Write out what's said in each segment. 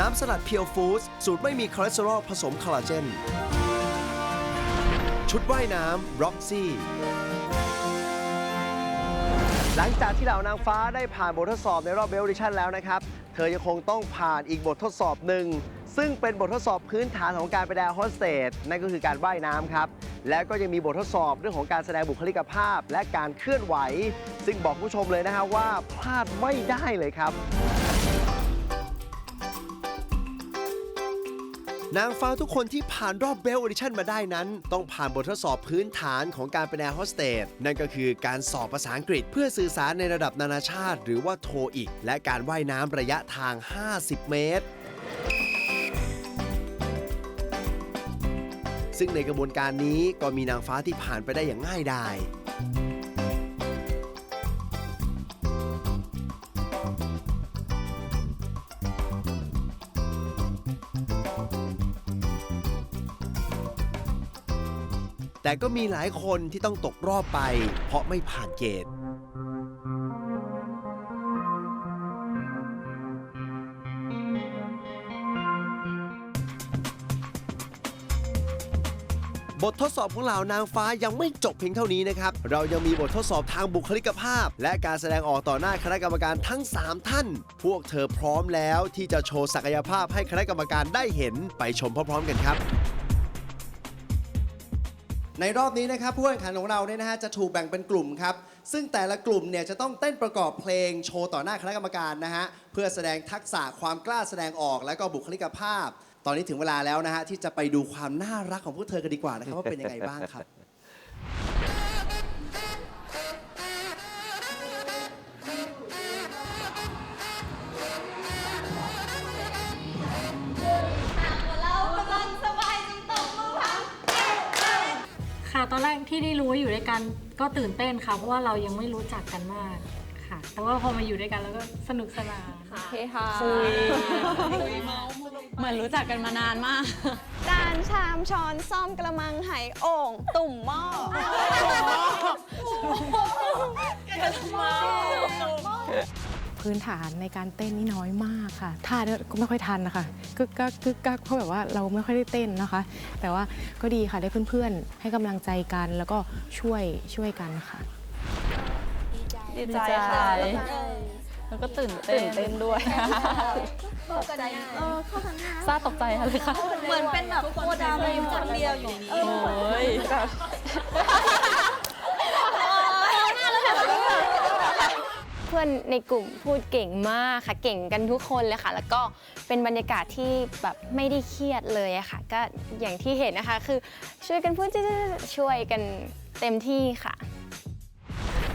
น้ำสลัดเพียวฟู้ดสูตรไม่มีคอเลสเตอรอลผสมคอลลาเจน ชุดว่ายน้ำ Roxy หลังจากที่เหล่านางฟ้าได้ผ่านบททดสอบในรอบเบลดิชั่นแล้วนะครับ เธอยังคงต้องผ่านอีกบททดสอบหนึ่ง ซึ่งเป็นบททดสอบพื้นฐานของการเป็นแอร์โฮสเตสนั่นก็คือการว่ายน้ำครับ และก็ยังมีบททดสอบเรื่องของการแสดงบุคลิกภาพ และการเคลื่อนไหว ซึ่งบอกผู้ชมเลยนะฮะว่าพลาดไม่ได้เลยครับ นางฟ้าทุกคนที่ผ่านรอบเบลออดิชั่นมาได้นั้น ต้องผ่านบททดสอบพื้นฐานของการเป็นแอร์โฮสเตสนั่นก็คือการสอบภาษาอังกฤษ เพื่อสื่อสารในระดับนานาชาติ หรือว่าโทอีก และการว่ายน้ำระยะทาง 50 เมตรซึ่งในกระบวนการนี้ก็มีนางฟ้าที่ผ่านไปได้อย่างง่ายดาย แต่ก็มีหลายคนที่ต้องตกรอบไป เพราะไม่ผ่านเกณฑ์บททดสอบของเหล่านางฟ้ายังไม่จบเพียงเท่านี้นะครับ เรายังมีบททดสอบทางบุคลิกภาพ และการแสดงออกต่อหน้าคณะกรรมการทั้ง 3 ท่าน พวกเธอพร้อมแล้วที่จะโชว์ศักยภาพให้คณะกรรมการได้เห็นไปชมพร้อมๆกันครับ ในรอบนี้นะครับผู้แข่งขันของเราเนี่ยนะฮะจะถูกแบ่งเป็นกลุ่มครับ ซึ่งแต่ละกลุ่มเนี่ยจะต้องเต้นประกอบเพลงโชว์ต่อหน้าคณะกรรมการนะฮะเพื่อแสดงทักษะความกล้าแสดงออกและก็บุคลิกภาพ ตอนนี้ถึงเวลาแล้วนะฮะที่จะไปดูความน่ารักของพวกเธอกันดีกว่านะครับว่าเป็นยังไงบ้างครับ ที่ได้รู้ว่าอยู่ด้วยกันก็ตื่นเต้นค่ะ เพราะว่าเรายังไม่รู้จักกันมากค่ะ แต่ว่าพอมาอยู่ด้วยกันแล้วก็สนุกสนานเฮฮาคุยเหมือนรู้จักกันมานานมาก จานชามช้อนซ่อมกระมังไหโอ่งตุ่มหม้อ พื้นฐานในการเต้นนี่น้อยมากค่ะท่าเนี่ยก็ไม่ค่อยทันนะคะกึกกักกึกกักเพราะแบบว่าเราไม่ค่อยได้เต้นนะคะ แต่ว่าก็ดีค่ะได้เพื่อนๆ ให้กำลังใจกันแล้วก็ช่วยช่วยกันค่ะ ดีใจค่ะแล้วก็ตื่นเต้นเต้นด้วยเออเข้าทางหน้าซาตกใจเลยค่ะเหมือนเป็นแบบโคดาเลยคนเดียวอยู่นี่โอ้ยแบบ เพื่อนในกลุ่มพูดเก่งมากค่ะ เก่งกันทุกคนเลยค่ะ แล้วก็เป็นบรรยากาศที่แบบไม่ได้เครียดเลยอะค่ะ ก็อย่างที่เห็นนะคะ คือช่วยกันพูดช่วยกันเต็มที่ค่ะ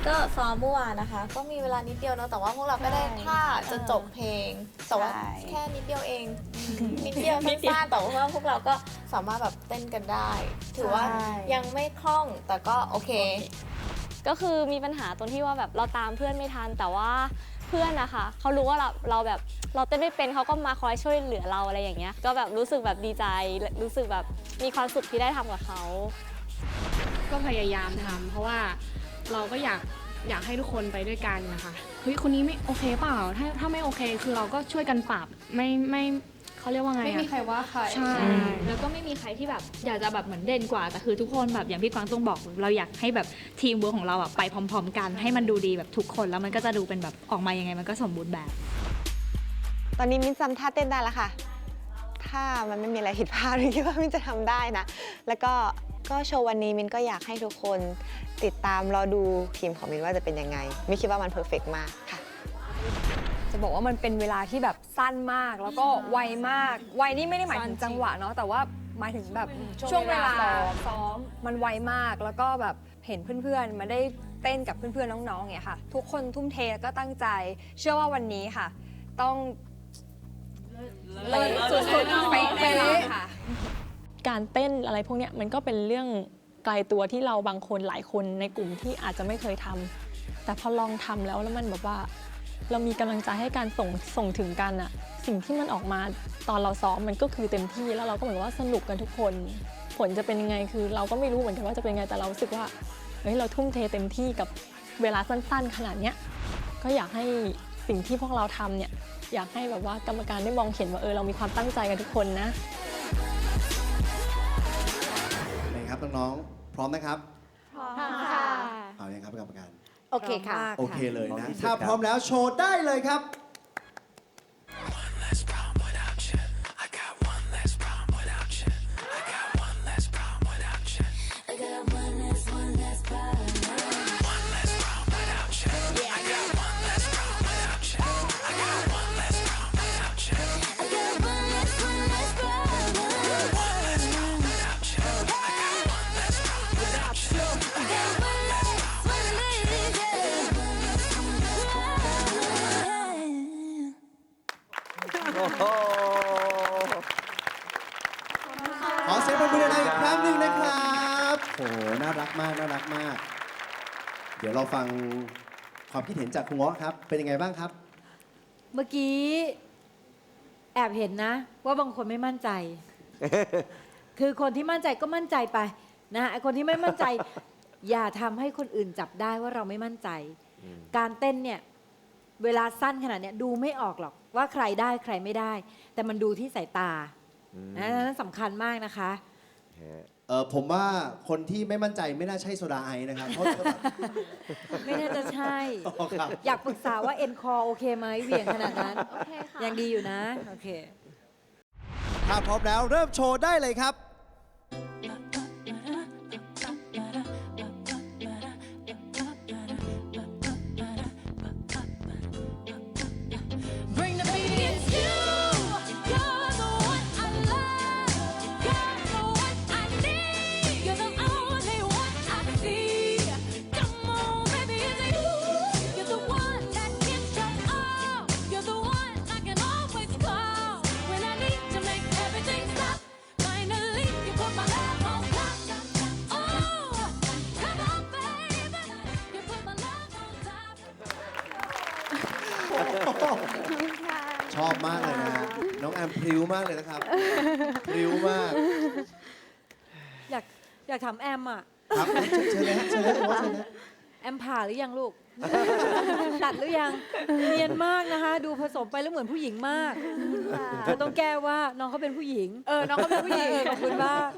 ก็ซ้อมเมื่อวานนะคะ ก็มีเวลานิดเดียวเนอะแต่ว่าพวกเราก็ได้ท่าจนจบเพลง แต่ว่าใช่แค่นิดเดียวเอง นิดเดียวสั้นๆแต่ว่าพวกเราก็สามารถแบบเต้นกันได้ ถือว่ายังไม่คล่องแต่ก็โอเค ก็คือมีปัญหาตรงที่ว่าแบบเราตามเพื่อนไม่ทันแต่ว่าเพื่อนนะคะเขารู้ว่าเราเราแบบเราเต้นไม่เป็นเขาก็มาคอยช่วยเหลือเราอะไรอย่างเงี้ยก็แบบรู้สึกแบบดีใจรู้สึกแบบมีความสุขที่ได้ทำกับเขาก็พยายามทำเพราะว่าเราก็อยากอยากให้ทุกคนไปด้วยกันนะคะเฮ้ยคนนี้ไม่โอเคเปล่าถ้าถ้าไม่โอเคคือเราก็ช่วยกันปรับไม่ไม่ เขาเรียกว่าไงอะไม่มีใครว่าใคร ใช่ แล้วก็ไม่มีใครที่แบบอยากจะแบบเหมือนเด่นกว่า แต่คือทุกคนแบบอย่างพี่กวางตุ้งบอก เราอยากให้แบบทีมเวิร์กของเราอะไปพร้อม ๆ กัน ให้มันดูดีแบบทุกคน แล้วมันก็จะดูเป็นแบบออกมายังไงมันก็สมบูรณ์แบบ ตอนนี้มิ้นจำท่าเต้นได้แล้วค่ะ ถ้ามันไม่มีอะไรผิดพลาดมิ้นคิดว่ามิ้นจะทำได้นะ แล้วก็ก็โชว์วันนี้มิ้นก็อยากให้ทุกคนติดตามรอดูทีมของมิ้นว่าจะเป็นยังไงมิ้นคิดว่ามันเพอร์เฟกมากค่ะ จะบอกว่ามันเป็นเวลาที่แบบสั้นมาก แล้วก็ไวมาก ไวนี่ไม่ได้หมายถึงจังหวะเนาะแต่ว่าหมายถึงแบบช่วงเวลาซ้อมมันไวมาก แล้วก็แบบเห็นเพื่อนๆมาได้เต้นกับเพื่อนๆน้องๆเนี่ยค่ะ ทุกคนทุ่มเทแล้วก็ตั้งใจ เชื่อว่าวันนี้ค่ะ ต้องเป๊ะสุดๆเป๊ะไปเลยค่ะ การเต้นอะไรพวกเนี้ยมันก็เป็นเรื่องไกลตัวที่เราบางคนหลายคนในกลุ่มที่อาจจะไม่เคยทำแต่พอลองทำแล้วแล้วมันแบบว่า เรามีกำลังใจให้การส่งส่งถึงกันอะสิ่งที่มันออกมาตอนเราซ้อมมันก็คือเต็มที่แล้วเราก็เหมือนว่าสนุกกันทุกคน ผลจะเป็นยังไงคือเราก็ไม่รู้เหมือนกันว่าจะเป็นยังไงแต่เรารู้สึกว่าเฮ้ยเราทุ่มเทเต็มที่กับเวลาสั้น ๆ ขนาดเนี้ยก็อยากให้สิ่งที่พวกเราทำเนี่ยอยากให้แบบว่ากรรมการได้มองเห็นว่าเออเรามีความตั้งใจกันทุกคนนะเป็นไงครับน้องๆพร้อมนะครับ พร้อมค่ะ เอายังครับกรรมการ โอเคค่ะ โอเคเลยพร้อมนะที่สุดถ้าครับพร้อมแล้วโชว์ได้เลยครับ โอ้โห น่ารักมาก น่ารักมาก เดี๋ยวเราฟังความคิดเห็นจากคุณเงาะครับ เป็นยังไงบ้างครับ เมื่อกี้ แอบเห็นนะ ว่าบางคนไม่มั่นใจ คือคนที่มั่นใจก็มั่นใจไปนะไอคนที่ไม่มั่นใจ อย่าทำให้คนอื่นจับได้ว่าเราไม่มั่นใจ การเต้นเนี่ยเวลาสั้นขนาดเนี้ยดูไม่ออกหรอกว่าใครได้ใครไม่ได้ แต่มันดูที่สายตานะนั้นสำคัญมากนะคะ เออผมว่าคนที่ไม่มั่นใจไม่น่าใช่โซดาไอนะครับเพราะเขาแบบไม่น่าจะใช่ อ๋อครับ อยากปรึกษาว่าเอ็นคอโอเคไหมเหวี่ยงขนาดนั้น โอเคค่ะ ยังดีอยู่นะ โอเค ถ้าพร้อมแล้วเริ่มโชว์ได้เลยครับ อบมากเลยนะฮะน้องแอมพริ้วมากเลยนะครับพริ้วมากอยากอยากถามแอมอะ ครับเชิญเชิญเลยฮะเชิญเลยโอ้เชิญนะแอมผ่าหรือยังลูก ตัดหรือยัง เนียนมากนะคะ ดูผสมไปแล้วเหมือนผู้หญิงมากเธอต้องแก้ว่าน้องเขาเป็นผู้หญิง เออ น้องเขาเป็นผู้หญิง ขอบคุณมาก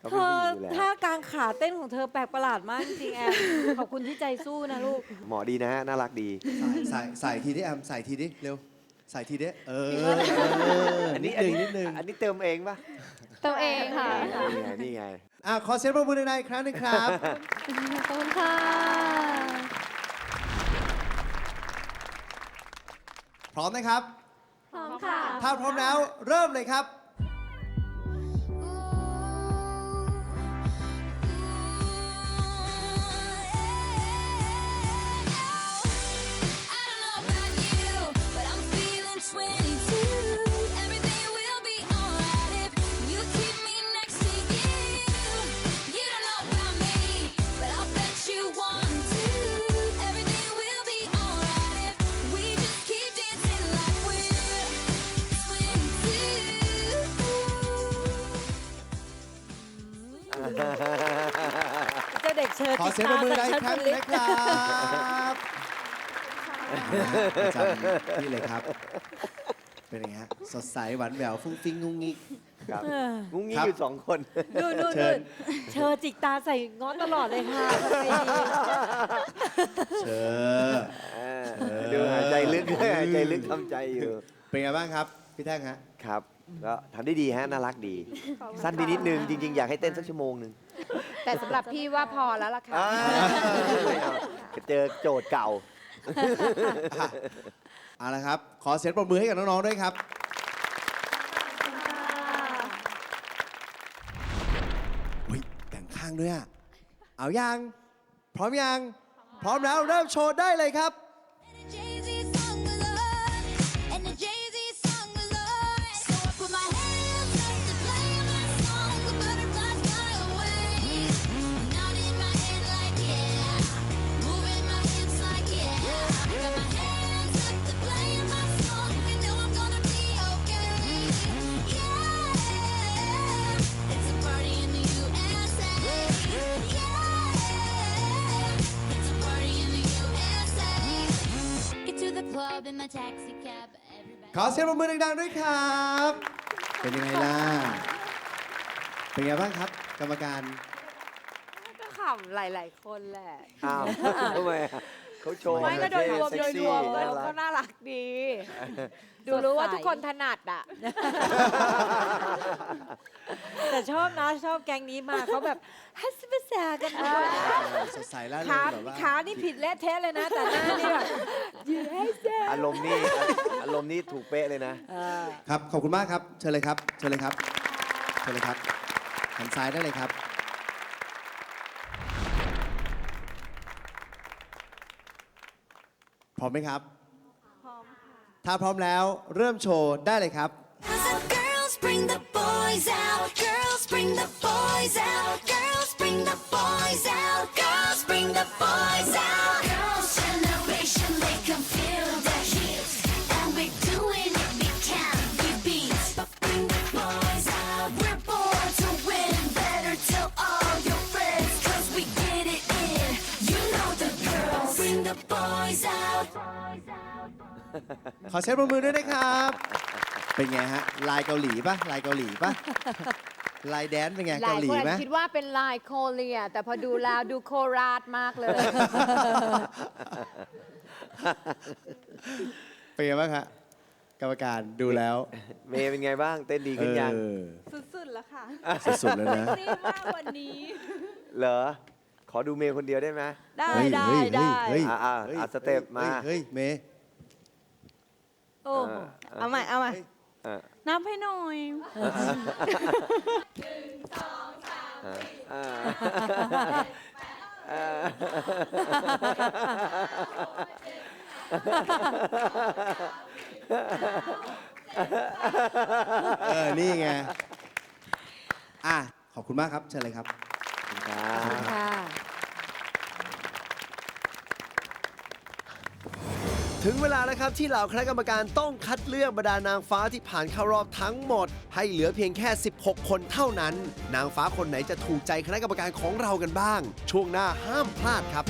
เขาเธเป็นอผู้หญิงอยู่แล้วท่ากลางขาเต้นของเธอแปลกประหลาดมากจริงๆแอม ขอบคุณที่ใจสู้นะลูก หมอดีนะฮะ น่ารักดี ใส่ใส่ใส่ทีดิแอมใส่ทีดิเร็ว ใส่ทีดิเออเอออันนินี้ดนึงนิดนึงอันนี้เติมเองปะตัวเองค่ะ นี่ไงนี่ไง อะขอเสียงปรบมือในๆอีกครั้งหนึงครับ ขอบคุณค่ะ พร้อมนะครับ พร้อมค่ะ ถ้าพร้อมแล้วเริ่มเลยครับ เจ้าเด็กเชิญขอเสียงปรบมือในอีกครั้งหนึงนะครับประจำที่เลยครับ เป็นไงฮะสดใสหวานแหววฟุ้งฟิ้งงุ้งงิกครับเอองุ้งงี้ครับ อยู่สองคน ดูดูเชิดูญ เชอจิกตาใส่ง้อตลอดเลยค่ะเชิญดูหายใจลึก หายใจลึกทำใจอยู่ เป็นไงบ้างครับ พี่แท่งฮะ ครับ ก็ทำได้ดีฮะ น่ารักดี สั้นไปนิดนึง จริง ๆ อยากให้เต้นสักชั่วโมงหนึ่ง แต่สำหรับพี่ว่าพอแล้วล่ะค่ะ อ่าไม่เอาเจอโจทย์เก่า เอาละครับ ขอเสียงปรบมือให้กับน้อง ๆ ด้วยครับ เฮ้ยแบ่งข้างด้วยอะเอายัง พร้อมยัง พร้อมแล้วเริ่มโชว์ได้เลยครับ taxi cab. Everybody. ขอเสียงปรบมือดังๆด้วยครับ เป็นยังไงล่ะ เป็นไงบ้างครับ กรรมการ ก็ขำหลาย ๆ คนแหละ อ้าวทำไมอะ เขาโชว์ไม่ก็โดยรวมเซ็โดกยซี่รวมน่าแล้วรัก็กน่ารักดี ดูรู้ว่าทุกคนถนัดอะ แต่ชอบนะชอบแก๊งนี้มาเขาแบบฮัสภาษากันหมดสดใสล่าเริขางแบบว่าขานี่ผิดและเทะเลยนะ แต่หน้านี่แบบยืนให้แซ่อารมณ์นี่อารมณ์นี่ถูกเป๊ะเลยนะ ครับขอบคุณมากครับเชิญเลยครับเชิญเลยครับเชิญเลยครับหันซ้ายได้เลยครับ ร้อมไหมครับ พร้อมค่ะ ถ้าพร้อมแล้วเริ่มโชว์ได้เลยครับ Girls bring the boys out. Girls bring the boys out. Girls bring the boys out. Girls bring the boys out. ขอเสียงปรบมือด้วยนะครับ เป็นไงฮะ ลายเกาหลีปะลายเกาหลีปะลายแดนซ์เป็นไงหลาเกายหลีคนอาจไหม จะคิดว่าเป็นลายโคเรีย แต่พอดูแล้วดูโคราชมากเลย เป็นไงบ้างฮะกรรมการดูแล้วเมย์เป็นไงบ้าง เต้นดีขึ้นยัง เออสุดๆแล้วค่ะสุดๆเลยนะซีมากวันนี้ เหรอ ขอดูเมย์คนเดียวได้ไหมได้เฮ้ยได้เฮ้ยได้เฮ้ยอะอะเฮ้ยอะสเต็ปมา เฮ้ยเฮ้ยเมย์ โอ้โหเอาใหม่ เอาใหม่เออนับให้หน่อยอ่าอ่าเออ นี่ไง อะ ขอบคุณมากครับ เชิญเลยครับครับ ค่ะ ถึงเวลาแล้วครับที่เหล่าคณะกรรมการต้องคัดเลือกบรรดานางฟ้าที่ผ่านเข้ารอบทั้งหมด ให้เหลือเพียงแค่ 16 คนเท่านั้น นางฟ้าคนไหนจะถูกใจคณะกรรมการของเรากันบ้าง ช่วงหน้าห้ามพลาดครับ